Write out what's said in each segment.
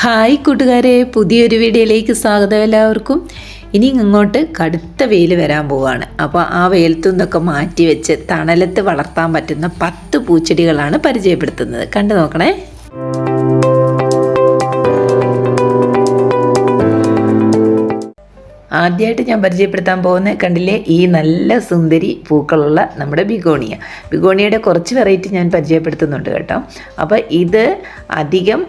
Hi കൂട്ടുകാരെ പുതിയൊരു വീഡിയോയിലേക്ക് സ്വാഗതം എല്ലാവർക്കും. ഇനി ഇങ്ങോട്ട് കടുത്ത വെയിൽ വരാൻ പോവുകയാണ് അപ്പോൾ ആ വെയിലത്തു നിന്നൊക്കെ മാറ്റി വെച്ച് തണലത്ത് വളർത്താൻ പറ്റുന്ന പത്ത് പൂച്ചെടികളാണ് പരിചയപ്പെടുത്തുന്നത്. കണ്ടു നോക്കണേ. ആദ്യമായിട്ട് ഞാൻ പരിചയപ്പെടുത്താൻ പോകുന്ന കണ്ടില്ലേ? ഈ നല്ല സുന്ദരി പൂക്കളുള്ള നമ്മുടെ ബിഗോണിയ. ബിഗോണിയയുടെ കുറച്ച് വെറൈറ്റി ഞാൻ പരിചയപ്പെടുത്തുന്നുണ്ട് കേട്ടോ. അപ്പോൾ ഇത് അധികം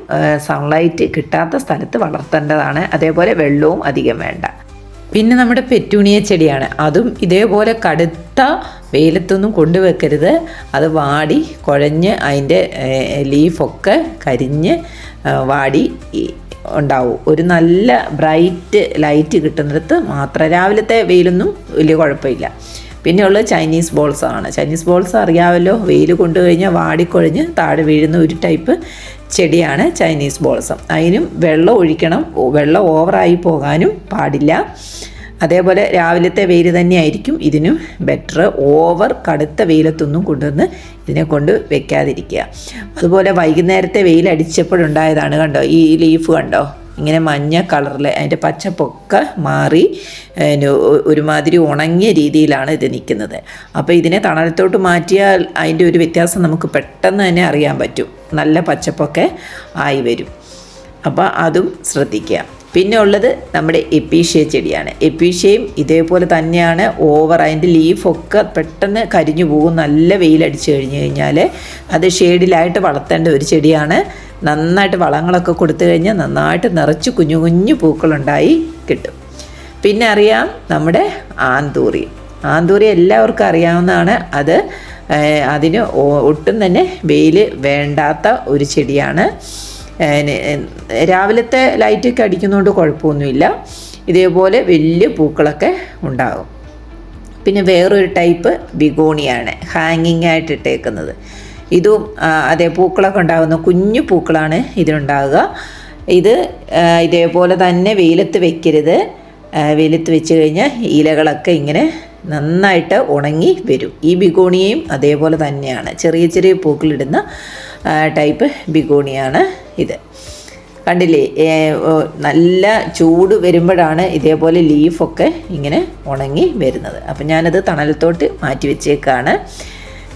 സൺലൈറ്റ് കിട്ടാത്ത സ്ഥലത്ത് വളർത്തേണ്ടതാണ്. അതേപോലെ വെള്ളവും അധികം വേണ്ട. പിന്നെ നമ്മുടെ പെറ്റൂണിയ ചെടിയാണ്. അതും ഇതേപോലെ കടുത്ത വെയിലത്തൊന്നും കൊണ്ടുവെക്കരുത്. അത് വാടി കുഴഞ്ഞ് അതിന്റെ ലീഫൊക്കെ കരിഞ്ഞ് വാടി ഉണ്ടാവും. ഒരു നല്ല ബ്രൈറ്റ് ലൈറ്റ് കിട്ടുന്നിടത്ത് മാത്രം. രാവിലത്തെ വെയിലൊന്നും വലിയ കുഴപ്പമില്ല. പിന്നെ ഉള്ളത് ചൈനീസ് ബോൾസ് ആണ്. ചൈനീസ് ബോൾസ് അറിയാമല്ലോ വെയിൽ കൊണ്ടു കഴിഞ്ഞാൽ വാടിക്കൊഴിഞ്ഞ് താഴെ വീഴുന്ന ഒരു ടൈപ്പ് ചെടിയാണ് ചൈനീസ് ബോൾസം. അതിനും വെള്ളം ഒഴിക്കണം. വെള്ളം ഓവറായി പോകാനും പാടില്ല. അതേപോലെ രാവിലത്തെ വെയിൽ തന്നെയായിരിക്കും. ഇതിനും ബെറ്റർ ഓവർ കടുത്ത വെയിലത്തൊന്നും കൊണ്ടുവന്ന് ഇതിനെ കൊണ്ട് വെക്കാതിരിക്കുക. അതുപോലെ വൈകുന്നേരത്തെ വെയിൽ അടിച്ചപ്പോഴുണ്ടായതാണ് കണ്ടോ? ഈ ലീഫ് കണ്ടോ? ഇങ്ങനെ മഞ്ഞ കളറിൽ അതിന്റെ പച്ചപ്പൊക്കെ മാറി ഒരുമാതിരി ഉണങ്ങിയ രീതിയിലാണ് ഇത് നിൽക്കുന്നത്. അപ്പോൾ ഇതിനെ തണലത്തോട്ട് മാറ്റിയാൽ അതിന്റെ ഒരു വ്യത്യാസം നമുക്ക് പെട്ടെന്ന് തന്നെ അറിയാൻ പറ്റും. നല്ല പച്ചപ്പൊക്കെ ആയി വരും. അപ്പോൾ അതും ശ്രദ്ധിക്കുക. പിന്നെ ഉള്ളത് നമ്മുടെ എപ്പീഷ്യ ചെടിയാണ്. എപ്പീഷ്യയും ഇതേപോലെ തന്നെയാണ് ഓവർ അതിന്റെ ലീഫൊക്കെ പെട്ടെന്ന് കരിഞ്ഞു പോകും. നല്ല വെയിലടിച്ച് കഴിഞ്ഞ് കഴിഞ്ഞാൽ അത് ഷെയ്ഡിലായിട്ട് വളർത്തേണ്ട ഒരു ചെടിയാണ്. നന്നായിട്ട് വളങ്ങളൊക്കെ കൊടുത്തു കഴിഞ്ഞാൽ നന്നായിട്ട് നിറച്ച് കുഞ്ഞു കുഞ്ഞു പൂക്കളുണ്ടായി കിട്ടും. പിന്നെ അറിയാം നമ്മുടെ ആന്തൂറി. ആന്തൂറി എല്ലാവർക്കും അറിയാവുന്നതാണ്. അത് അതിന് ഒട്ടും തന്നെ വെയിൽ വേണ്ടാത്ത ഒരു ചെടിയാണ്. രാവിലത്തെ ലൈറ്റൊക്കെ അടിക്കുന്നതുകൊണ്ട് കുഴപ്പമൊന്നുമില്ല. ഇതേപോലെ വലിയ പൂക്കളൊക്കെ ഉണ്ടാകും. പിന്നെ വേറൊരു ടൈപ്പ് ബിഗോണിയാണ് ഹാങ്ങിങ് ആയിട്ട് ഇട്ടേക്കുന്നത്. ഇതും അതേ പൂക്കളൊക്കെ ഉണ്ടാകുന്ന കുഞ്ഞു പൂക്കളാണ് ഇതിനുണ്ടാകുക ഇത് ഇതേപോലെ തന്നെ വെയിലത്ത് വെക്കരുത്. വെയിലത്ത് വെച്ച് കഴിഞ്ഞാൽ ഇലകളൊക്കെ ഇങ്ങനെ നന്നായിട്ട് ഉണങ്ങി വരും. ഈ ബിഗോണിയയും അതേപോലെ തന്നെയാണ്. ചെറിയ ചെറിയ പൂക്കളിടുന്ന ടൈപ്പ് ബിഗോണിയാണ്. ഇത്. കണ്ടില്ലേ? നല്ല ചൂട് വരുമ്പോഴാണ് ഇതേപോലെ ലീഫൊക്കെ ഇങ്ങനെ ഉണങ്ങി വരുന്നത്. അപ്പം ഞാനത് തണലത്തോട്ട് മാറ്റി വെച്ചേക്കാണ്.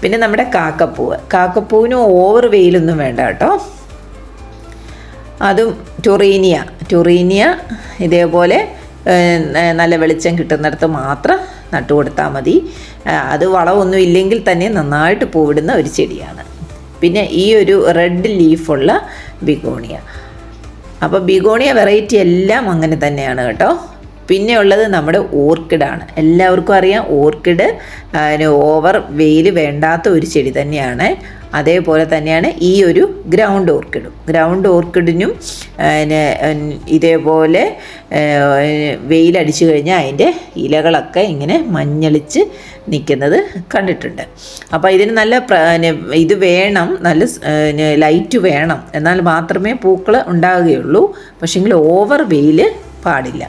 പിന്നെ നമ്മുടെ കാക്കപ്പൂവ്. കാക്കപ്പൂവിന് ഓവർ വെയിലൊന്നും വേണ്ട കേട്ടോ. അതും ടൊറീനിയ. ടൊറീനിയ ഇതേപോലെ നല്ല വെളിച്ചം കിട്ടുന്നിടത്ത് മാത്രം നട്ടുകൊടുത്താൽ മതി. അത് വളമൊന്നും ഇല്ലെങ്കിൽ തന്നെ നന്നായിട്ട് പൂവിടുന്ന ഒരു ചെടിയാണ്. പിന്നെ ഈ ഒരു റെഡ് ലീഫുള്ള ബിഗോണിയ. അപ്പോൾ ബിഗോണിയ വെറൈറ്റി എല്ലാം അങ്ങനെ തന്നെയാണ് കേട്ടോ. പിന്നെ ഉള്ളത് നമ്മുടെ ഓർക്കിഡാണ് എല്ലാവർക്കും അറിയാം ഓർക്കിഡ് ഓവർ വെയിൽ വേണ്ടാത്ത ഒരു ചെടി തന്നെയാണ്. അതേപോലെ തന്നെയാണ് ഈ ഒരു ഗ്രൗണ്ട് ഓർക്കിഡും ഗ്രൗണ്ട് ഓർക്കിഡിനും ഇതേപോലെ വെയിലടിച്ചു കഴിഞ്ഞാൽ അതിന്റെ ഇലകളൊക്കെ ഇങ്ങനെ മഞ്ഞളിച്ച് നിൽക്കുന്നത് കണ്ടിട്ടുണ്ട്. അപ്പോൾ ഇതിന് നല്ല ഇത് വേണം നല്ല ലൈറ്റ് വേണം. എന്നാൽ മാത്രമേ പൂക്കൾ ഉണ്ടാകുകയുള്ളൂ. പക്ഷേങ്കിൽ ഓവർ വെയിൽ പാടില്ല.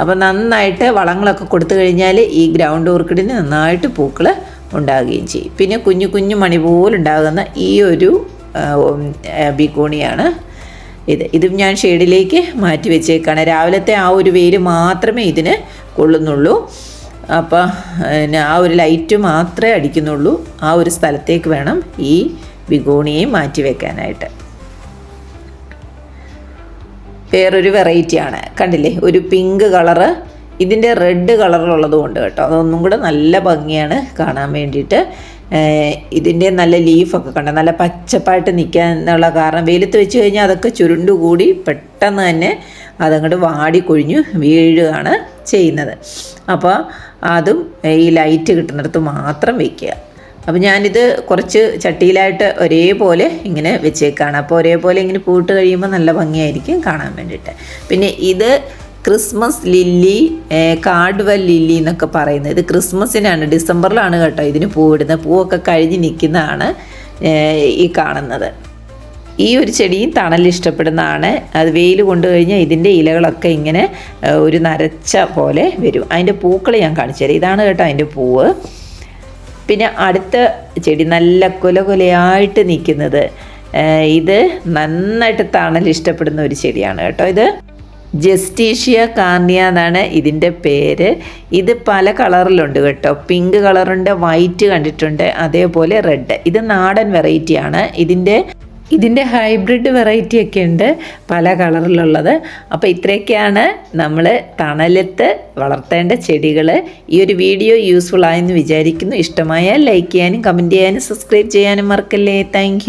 അപ്പോൾ നന്നായിട്ട് വളങ്ങളൊക്കെ കൊടുത്തു കഴിഞ്ഞാൽ ഈ ഗ്രൗണ്ട് ഓർക്കിഡിന് നന്നായിട്ട് പൂക്കൾ ഉണ്ടാകുകയും ചെയ്യും. പിന്നെ കുഞ്ഞു കുഞ്ഞു മണി പോലുണ്ടാകുന്ന ഈ ഒരു ബിക്കോണിയാണ് ഇത്. ഇതും ഞാൻ ഷെയ്ഡിലേക്ക് മാറ്റി വെച്ചേക്കാണ്. രാവിലത്തെ ആ ഒരു വെയിൽ മാത്രമേ ഇതിന് കൊള്ളുന്നുള്ളൂ. അപ്പോൾ ആ ഒരു ലൈറ്റ് മാത്രമേ അടിക്കുന്നുള്ളൂ. ആ ഒരു സ്ഥലത്തേക്ക് വേണം ഈ ബിഗോണിയെ മാറ്റി വെക്കാനായിട്ട്. വേറൊരു വെറൈറ്റിയാണ് കണ്ടില്ലേ? ഒരു പിങ്ക് കളറ് ഇതിന്റെ റെഡ് കളറിലുള്ളത് കൊണ്ട് കേട്ടോ. അതൊന്നും കൂടെ നല്ല ഭംഗിയാണ് കാണാൻ വേണ്ടിയിട്ട്. ഇതിന്റെ നല്ല ലീഫൊക്കെ കണ്ടോ? നല്ല പച്ചപ്പായിട്ട് നിൽക്കാനുള്ള കാരണം വെയിലത്ത് വെച്ച് കഴിഞ്ഞാൽ അതൊക്കെ ചുരുണ്ടുകൂടി പെട്ടെന്ന് തന്നെ അതങ്ങോട്ട് വാടിക്കൊഴിഞ്ഞു വീഴുകയാണ് ചെയ്യുന്നത്. അപ്പോൾ അതും ഈ ലൈറ്റ് കിട്ടുന്നിടത്ത് മാത്രം വയ്ക്കുക അപ്പോൾ ഞാനിത് കുറച്ച് ചട്ടിയിലായിട്ട് ഒരേപോലെ ഇങ്ങനെ വെച്ചേക്കാണ്. അപ്പോൾ ഒരേപോലെ ഇങ്ങനെ പൂട്ട് കഴിയുമ്പോൾ നല്ല ഭംഗിയായിരിക്കും കാണാൻ വേണ്ടിയിട്ട്. പിന്നെ ഇത് ക്രിസ്മസ് ലില്ലി കാർഡ്വൽ ലില്ലി എന്നൊക്കെ പറയുന്നത്. ഇത് ക്രിസ്മസിനാണ് ഡിസംബറിലാണ് കേട്ടോ ഇതിന് പൂവിടുന്നത് പൂവൊക്കെ കഴിഞ്ഞ് നിൽക്കുന്നതാണ് ഈ കാണുന്നത്. ഈ ഒരു ചെടിയും തണൽ ഇഷ്ടപ്പെടുന്നതാണ്. അത് വെയിൽ കൊണ്ടു കഴിഞ്ഞാൽ ഇതിന്റെ ഇലകളൊക്കെ ഇങ്ങനെ ഒരു നരച്ച പോലെ വരും. അതിന്റെ പൂക്കൾ ഞാൻ കാണിച്ചു തരാം. ഇതാണ് കേട്ടോ അതിന്റെ പൂവ്. പിന്നെ അടുത്ത ചെടി നല്ല കുല കുലയായിട്ട് നിൽക്കുന്നത് ഇത് നന്നായിട്ട് തണൽ ഇഷ്ടപ്പെടുന്ന ഒരു ചെടിയാണ് കേട്ടോ ഇത്. ജസ്റ്റീഷ്യ കാർണിയ എന്നാണ് ഇതിന്റെ പേര്. ഇത് പല കളറിലുണ്ട് കേട്ടോ. പിങ്ക് കളറുണ്ട് വൈറ്റ് കണ്ടിട്ടുണ്ട് അതേപോലെ റെഡ്. ഇത് നാടൻ വെറൈറ്റിയാണ്. ഇതിന്റെ ഇതിന്റെ ഹൈബ്രിഡ് വെറൈറ്റി ഒക്കെ ഉണ്ട് പല കളറിലുള്ളത്. അപ്പോൾ ഇത്രയൊക്കെയാണ് നമ്മൾ തണലത്ത് വളർത്തേണ്ട ചെടികൾ ഈ ഒരു വീഡിയോ യൂസ്ഫുൾ ആയെന്ന് വിചാരിക്കുന്നു. ഇഷ്ടമായാൽ ലൈക്ക് ചെയ്യാനും കമന്റ് ചെയ്യാനും സബ്സ്ക്രൈബ് ചെയ്യാനും മറക്കല്ലേ. താങ്ക്